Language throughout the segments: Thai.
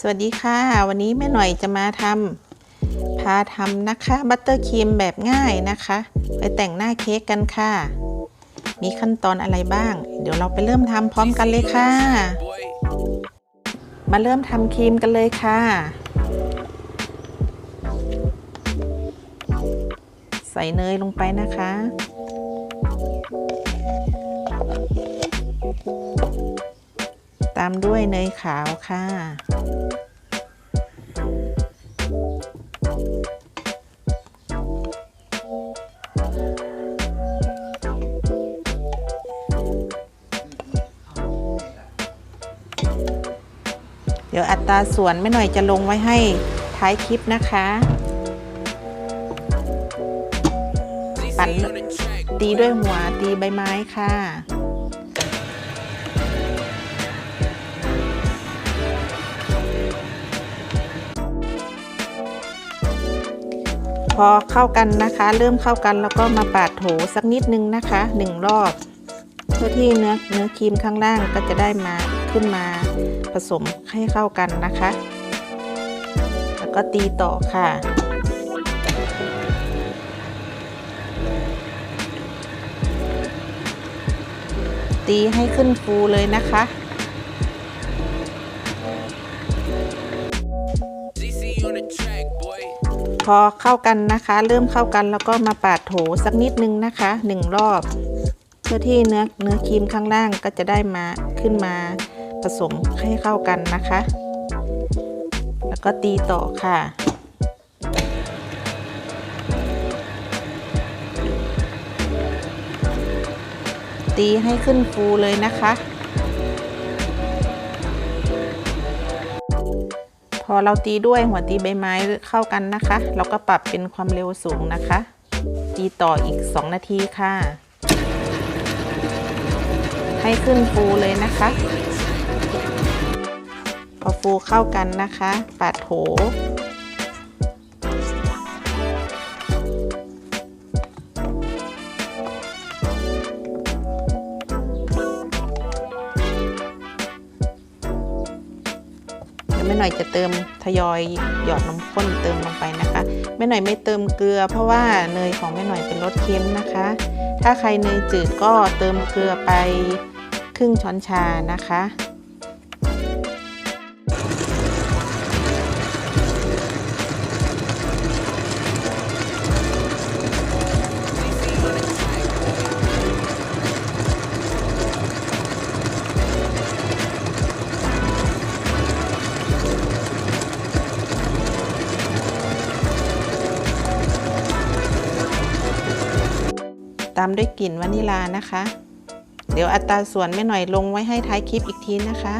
สวัสดีค่ะ วันนี้แม่หน่อยจะมาทำพาทำนะคะบัตเตอร์ครีมแบบง่ายนะคะ ไปแต่งหน้าเค้กกันค่ะ มีขั้นตอนอะไรบ้าง เดี๋ยวเราไปเริ่มทำพร้อมกันเลยค่ะ มาเริ่มทำครีมกันเลยค่ะ ใส่เนยลงไปนะคะตามด้วยเนยขาวค่ะ เดี๋ยวอัตราส่วนไม่หน่อยจะลงไว้ให้ท้ายคลิปนะคะ ปั่นตีด้วยหัวตีใบไม้ค่ะ พอเข้ากันนะคะ เริ่มเข้ากันแล้วก็มาปาดโถสักนิดนึงนะคะหนึ่งรอบเพื่อที่เนื้อเนื้อครีมข้างล่างก็จะได้มาขึ้นมาผสมให้เข้ากันนะคะ แล้วก็ตีต่อค่ะตีให้ขึ้นฟูเลยนะคะ GC on the track, boy. พอเข้ากันนะคะ เริ่มเข้ากันแล้วก็มาปาดโถสักนิดนึงนะคะหนึ่งรอบ เพื่อที่เนื้อเนื้อครีมข้างล่างก็จะได้มาขึ้นมาผสมให้เข้ากันนะคะ แล้วก็ตีต่อค่ะตีให้ขึ้นฟูเลยนะคะ อเราตีด้วยหัวตีใบไม้เข้ากันนะคะ เราก็ปรับเป็นความเร็วสูงนะคะ ตีต่ออีก 2 นาทีค่ะ ให้ขึ้นฟูเลยนะคะ พอฟูเข้ากันนะคะ ปาดโถ แม่หน่อยจะเติมทยอยหยอดนมข้นเติมลงไปนะคะ แม่หน่อยไม่เติมเกลือ เพราะว่าเนยของแม่หน่อยเป็นรสเค็มนะคะ ถ้าใครเนยจืดก็เติมเกลือไปครึ่งช้อนชานะคะามด้วยกลิ่นวานิลานะคะ เดี๋ยวอัตราส่วนไม่หน่อยลงไว้ให้ท้ายคลิปอีกทีนะคะ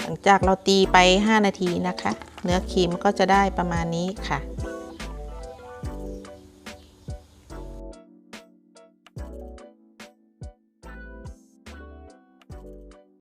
หลังจากเราตีไป 5 นาทีนะคะ เนื้อครีมก็จะได้ประมาณนี้ค่ะ